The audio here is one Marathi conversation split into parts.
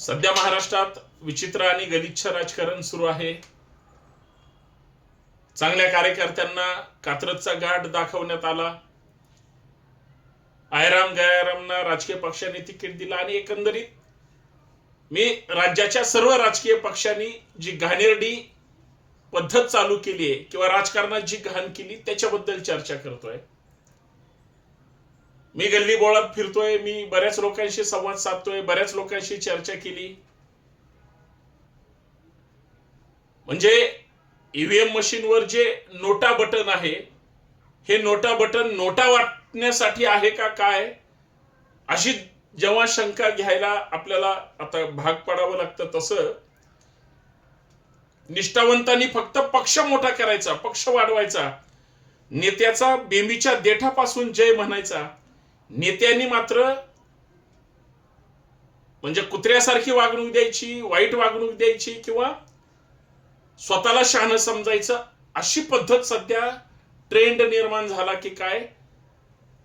सध्या महाराष्ट्रात विचित्र आणि गलिच्छ राजकारण सुरू आहे. चांगल्या कार्यकर्त्यांना कात्रजचा गाठ दाखवण्यात आला. आयराम गयारामना राजकीय पक्षाने तिकीट दिलं आणि एकंदरीत मी राज्याच्या सर्व राजकीय पक्षांनी जी घाणेरडी पद्धत चालू केली आहे किंवा राजकारणात जी घाण केली त्याच्याबद्दल चर्चा करतोय. मी गल्ली बोळात फिरतोय मी बऱ्याच लोकांशी संवाद साधतोय बऱ्याच लोकांशी चर्चा केली. म्हणजे ईव्हीएम मशीनवर जे नोटा बटन आहे हे नोटा बटन नोटा वाटण्यासाठी आहे का काय? अशी जेव्हा शंका घ्यायला आपल्याला आता भाग पाडावं लागतं तसं. निष्ठावंतांनी फक्त पक्ष मोठा करायचा पक्ष वाढवायचा. नेत्याचा बेमीच्या देठापासून जय म्हणायचा. नेत्यांनी मात्र म्हणजे कुत्र्यासारखी वागणूक द्यायची वाईट वागणूक द्यायची किंवा स्वतःला शहाणं समजायचं अशी पद्धत सध्या ट्रेंड निर्माण झाला की काय?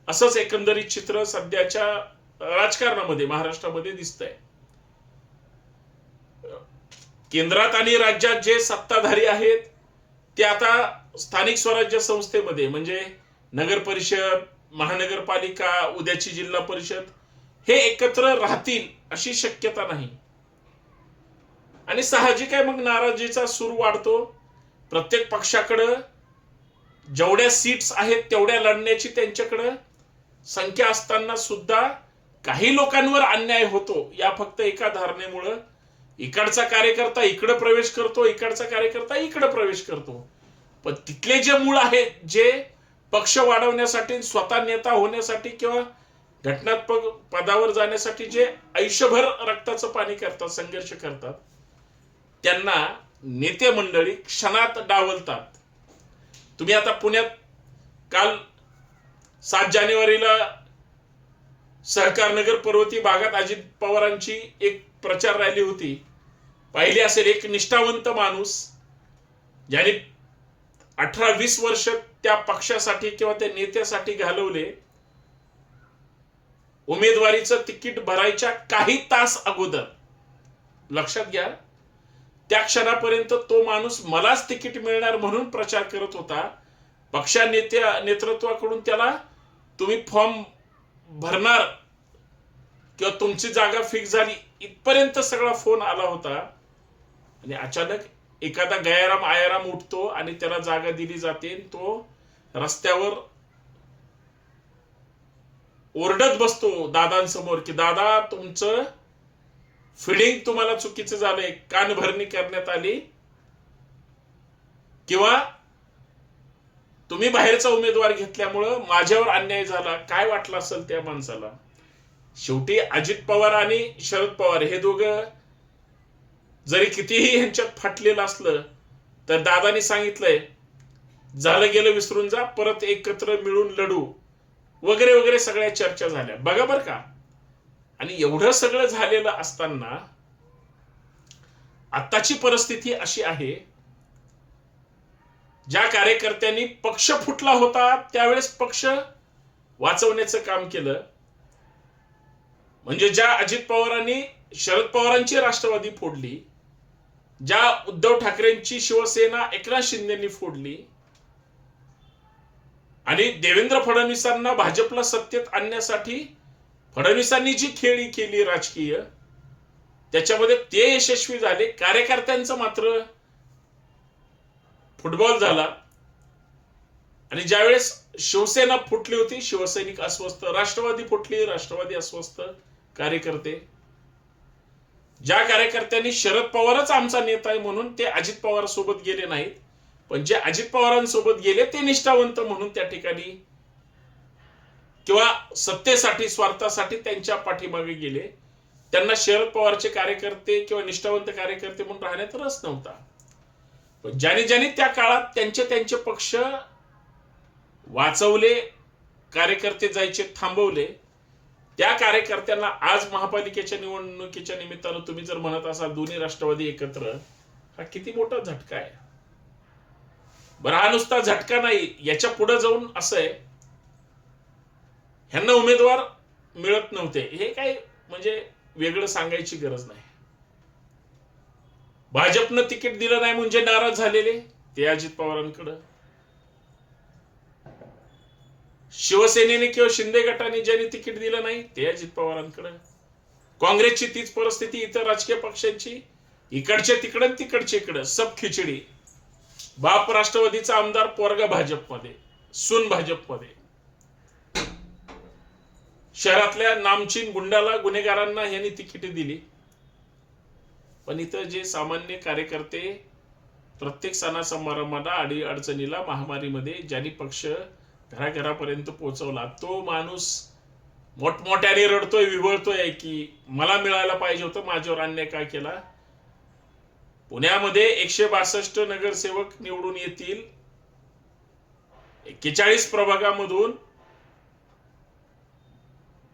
असंच एकंदरीत चित्र सध्याच्या राजकारणामध्ये महाराष्ट्रामध्ये दिसतंय. केंद्रात आणि राज्यात जे सत्ताधारी आहेत ते आता स्थानिक स्वराज्य संस्थेमध्ये म्हणजे नगर परिषद महानगरपालिका उद्याची जिल्हा परिषद हे एकत्र राहतील अशी शक्यता नाही. आणि साहजिक आहे मग नाराजीचा सूर वाढतो. प्रत्येक पक्षाकडं जेवढ्या सीट्स आहेत तेवढ्या लढण्याची त्यांच्याकडं संख्या असताना सुद्धा काही लोकांवर अन्याय होतो. या फक्त एका धारणेमुळं. इकडचा कार्यकर्ता इकडं प्रवेश करतो इकडचा कार्यकर्ता इकडं प्रवेश करतो. पण तिथले जे मूळ आहेत जे पक्ष वाढवण्यासाठी स्वतः नेता होण्यासाठी किंवा घटनात्मक पदावर जाण्यासाठी जे आयुष्यभर रक्ताचं पाणी करतात संघर्ष करतात त्यांना नेते मंडळी क्षणात डावलतात. तुम्ही आता पुण्यात काल सात जानेवारीला सहकार नगर पर्वती भागात अजित पवारांची एक प्रचार रॅली होती. पाहिली असेल एक निष्ठावंत माणूस ज्याने अठरा वीस वर्ष त्या पक्षासाठी किंवा त्या नेत्यासाठी घालवले उमेदवारीचं तिकीट भरायच्या काही तास अगोदर. लक्षात घ्या त्या क्षणापर्यंत तो माणूस मलाच तिकीट मिळणार म्हणून प्रचार करत होता. पक्षा नेत्या नेतृत्वाकडून त्याला तुम्ही फॉर्म भरणार किंवा तुमची जागा फिक्स झाली इथपर्यंत सगळा फोन आला होता. आणि अचानक एखादा गयाराम आयाराम उठतो आणि त्याला जागा दिली जाते आणि तो रस्त्यावर ओरडत बसतो दादांसमोर की दादा तुमचं फिडिंग तुम्हाला चुकीचं झालंय. कान भरणी करण्यात आली. किंवा तुम्ही बाहेरचा उमेदवार घेतल्यामुळं माझ्यावर अन्याय झाला. काय वाटलं असेल त्या माणसाला? शेवटी अजित पवार आणि शरद पवार हे दोघं जरी कितीही ह्यांच्यात फाटलेलं असलं तर दादानी सांगितलंय झालं गेलं विसरून जा परत एकत्र मिळून लढू. वगैरे वगैरे सगळ्या चर्चा झाल्या. बघा बरं का. आणि एवढं सगळं झालेलं असताना आत्ताची परिस्थिती अशी आहे ज्या कार्यकर्त्यांनी पक्ष फुटला होता त्यावेळेस पक्ष वाचवण्याचं काम केलं. म्हणजे ज्या अजित पवारांनी शरद पवारांची राष्ट्रवादी फोडली ज्या उद्धव ठाकरेंची शिवसेना एकनाथ शिंदेनी फोडली आणि देवेंद्र फडणवीसांना भाजपला सत्तेत आणण्यासाठी फडणवीसांनी जी खेळी केली राजकीय त्याच्यामध्ये ते यशस्वी झाले. कार्यकर्त्यांचं मात्र फुटबॉल झाला. आणि ज्यावेळेस शिवसेना फुटली होती शिवसैनिक अस्वस्थ राष्ट्रवादी फुटली राष्ट्रवादी अस्वस्थ कार्यकर्ते. ज्या कार्यकर्त्यांनी शरद पवारच आमचा नेता आहे म्हणून ते अजित पवार सोबत गेले नाहीत. पण जे अजित पवारांसोबत गेले ते निष्ठावंत म्हणून त्या ठिकाणी किंवा सत्तेसाठी स्वार्थासाठी त्यांच्या पाठीमागे गेले. त्यांना शरद पवारचे कार्यकर्ते किंवा निष्ठावंत कार्यकर्ते म्हणून राहण्यात रस नव्हता. पण ज्याने ज्याने त्या काळात त्यांचे त्यांचे पक्ष वाचवले कार्यकर्ते जायचे थांबवले त्या कार्यकर्त्यांना आज महापालिकेच्या निवडणुकीच्या निमित्तानं तुम्ही जर म्हणत असाल दोन्ही राष्ट्रवादी एकत्र हा किती मोठा झटका आहे. बरं हा नुसता झटका नाही. याच्यापुढे जाऊन असं आहे. ह्यांना उमेदवार मिळत नव्हते. हे काय म्हणजे वेगळं सांगायची गरज नाही. भाजपनं तिकीट दिलं नाही म्हणजे नाराज झालेले ते अजित पवारांकडं. शिवसेनेने किंवा शिंदे गटाने ज्यांनी तिकीट दिलं नाही ते अजित पवारांकडं. काँग्रेसची तीच परिस्थिती इतर राजकीय पक्षांची. इकडच्या तिकडं तिकडच्या इकडं. सब खिचडी. बाप राष्ट्रवादीचा आमदार पोरगा भाजपमध्ये सून भाजपमध्ये. शहरातल्या नामचीन गुंडाला गुन्हेगारांना यांनी तिकीट दिली. पण इथं जे सामान्य कार्यकर्ते प्रत्येक सणा समारंभाला अडी अडचणीला महामारीमध्ये ज्यांनी पक्ष घराघरापर्यंत पोहोचवला तो माणूस मोठमोठ्याने रडतोय विवळतोय की मला मिळायला पाहिजे होतं माझ्यावर अन्याय काय केला? पुण्यामध्ये एकशे बासष्ट नगरसेवक निवडून येतील. एक्केचाळीस प्रभागामधून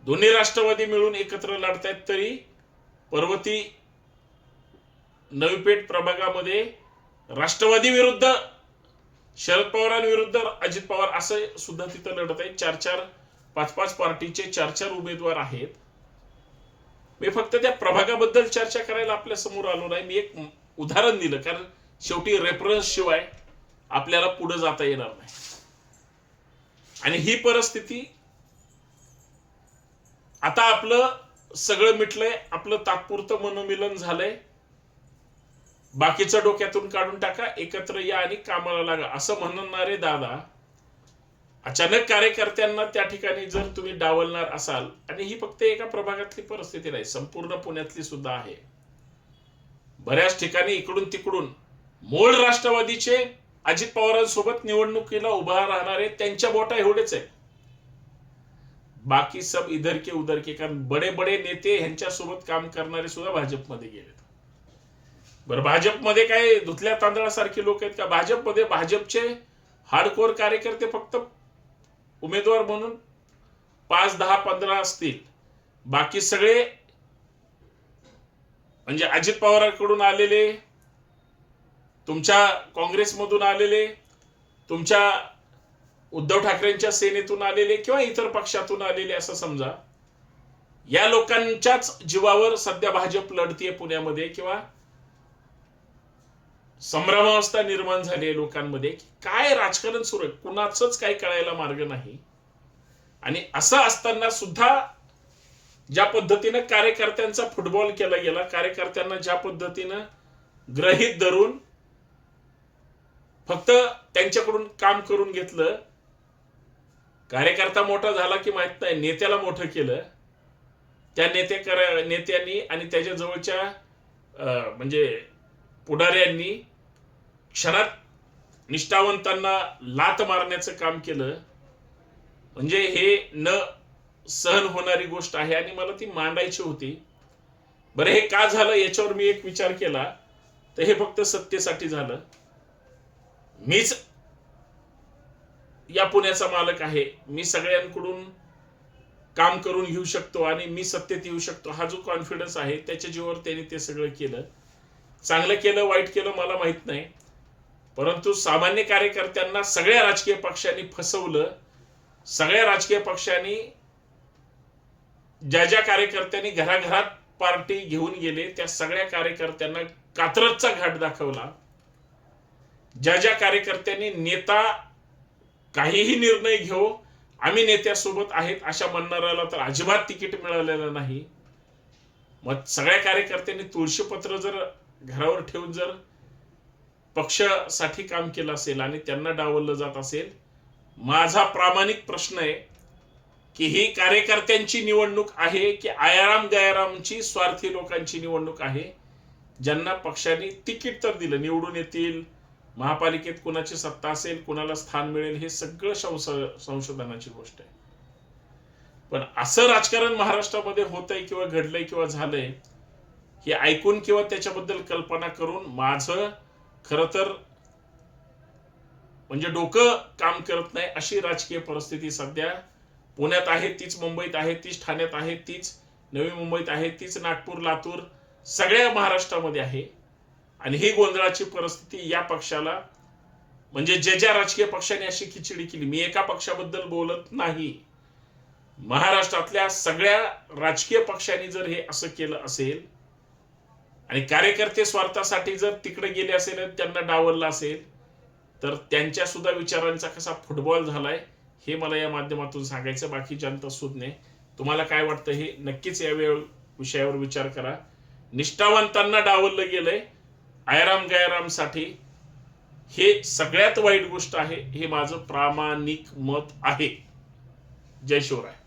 दोन्ही राष्ट्रवादी मिळून एकत्र लढतायत तरी पर्वती नवीपेठ प्रभागामध्ये राष्ट्रवादी विरुद्ध शरद पवारांविरुद्ध अजित पवार असं सुद्धा तिथं लढत आहे चार चार पाच पाच पार्टीचे चार चार उमेदवार आहेत. मी फक्त त्या प्रभागाबद्दल चर्चा करायला आपल्यासमोर आलो नाही. मी एक उदाहरण दिलं कारण शेवटी रेफरन्स शिवाय आपल्याला पुढे जाता येणार नाही. आणि ही परिस्थिती आता आपलं सगळं मिटलंय आपलं तात्पुरतं मनोमिलन झालंय. बाकीचं डोक्यातून काढून टाका एकत्र या आणि कामाला लागा. असं म्हणणारे दादा अचानक कार्यकर्त्यांना त्या ठिकाणी जर तुम्ही डावलणार असाल आणि ही फक्त एका प्रभागातली परिस्थिती नाही संपूर्ण पुण्यातली सुद्धा आहे. बऱ्याच ठिकाणी इकडून तिकडून मूळ राष्ट्रवादीचे अजित पवारांसोबत निवडणुकीला उभा राहणारे त्यांच्या बोटा एवढेच आहे बाकी सब इधर के उधर के कारण बडे बडे नेते ह्यांच्यासोबत काम करणारे सुद्धा भाजपमध्ये गेलेत. बरं भाजपमध्ये काय धुतल्या तांदळासारखे लोक आहेत का? भाजपमध्ये भाजपचे हार्डकोर कार्यकर्ते फक्त उमेदवार म्हणून पाच दहा पंधरा असतील. बाकी सगळे म्हणजे अजित पवारांकडून आलेले तुमच्या काँग्रेसमधून आलेले तुमच्या उद्धव ठाकरेंच्या सेनेतून आलेले किंवा इतर पक्षातून आलेले असं समजा या लोकांच्याच जीवावर सध्या भाजप लढतीये पुण्यामध्ये किंवा संभ्रमावस्था निर्माण झाली आहे लोकांमध्ये की काय राजकारण सुरू आहे? कुणाचंच काही कळायला मार्ग नाही. आणि असं असताना सुद्धा ज्या पद्धतीनं कार्यकर्त्यांचा फुटबॉल केला गेला कार्यकर्त्यांना ज्या पद्धतीनं ग्रहित धरून फक्त त्यांच्याकडून काम करून घेतलं कार्यकर्ता मोठा झाला की माहीत नाही नेत्याला मोठं केलं त्या नेते कर नेत्यांनी आणि त्याच्या जवळच्या अं, म्हणजे पुढाऱ्यांनी क्षणात निष्ठावंतांना लात मारण्याचं काम केलं. म्हणजे हे न सहन होणारी गोष्ट आहे आणि मला ती मांडायची होती. बरं हे का झालं याच्यावर मी एक विचार केला. तर हे फक्त सत्तेसाठी झालं. मीच या पुण्याचा मालक आहे. मी सगळ्यांकडून काम करून घेऊ शकतो आणि मी सत्तेत येऊ शकतो. हा जो कॉन्फिडन्स आहे त्याच्या जीवावर त्यांनी ते सगळं केलं. चांगलं केलं वाईट केलं मला माहीत नाही. परंतु सामान्य कार्यकर्त्यांना सगळ्या राजकीय पक्षांनी फसवलं. सगळ्या राजकीय पक्षांनी ज्या ज्या कार्यकर्त्यांनी घराघरात पार्टी घेऊन गेले त्या सगळ्या कार्यकर्त्यांना कात्रजचा घाट दाखवला. ज्या ज्या कार्यकर्त्यांनी नेता काहीही निर्णय घेऊ आम्ही नेत्यासोबत आहेत अशा म्हणणाऱ्याला तर अजिबात तिकीट मिळालेलं नाही. मग सगळ्या कार्यकर्त्यांनी तुळशीपत्र जर घरावर ठेवून जर पक्षासाठी काम केलं असेल आणि त्यांना डावललं जात असेल माझा प्रामाणिक प्रश्न आहे की ही कार्यकर्त्यांची निवडणूक आहे की आयाराम गयारामची स्वार्थी लोकांची निवडणूक आहे ज्यांना पक्षाने तिकीट तर दिलं निवडून येतील महापालिकेत कुणाची सत्ता असेल कुणाला स्थान मिळेल हे सगळं संशोधनाची गोष्ट आहे. पण असं राजकारण महाराष्ट्रामध्ये होतंय किंवा घडलंय किंवा झालंय हे ऐकून किंवा त्याच्याबद्दल कल्पना करून माझं खर तर म्हणजे डोकं काम करत नाही अशी राजकीय परिस्थिती सध्या पुण्यात आहे तीच मुंबईत आहे तीच ठाण्यात आहे तीच नवी मुंबईत आहे तीच नागपूर लातूर सगळ्या महाराष्ट्रामध्ये आहे. आणि ही गोंधळाची परिस्थिती या पक्षाला म्हणजे जे ज्या राजकीय पक्षाने अशी खिचडी केली मी एका पक्षाबद्दल बोलत नाही. महाराष्ट्रातल्या सगळ्या राजकीय पक्षांनी जर हे असं केलं असेल आणि कार्यकर्ते स्वार्थासाठी जर तिकडे गेले असेल त्यांना डावललं असेल तर त्यांच्या सुद्धा विचारांचा कसा फुटबॉल झालाय? हे मला या माध्यमातून सांगायचं बाकी जनता सुज्ञ तुम्हाला काय वाटतं हे नक्कीच या वेळ विषयावर विचार करा. निष्ठावंतांना डावललं गेलंय. आयराम गायरामसाठी हे सगळ्यात वाईट गोष्ट आहे. हे माझं प्रामाणिक मत आहे. जय शिवराय.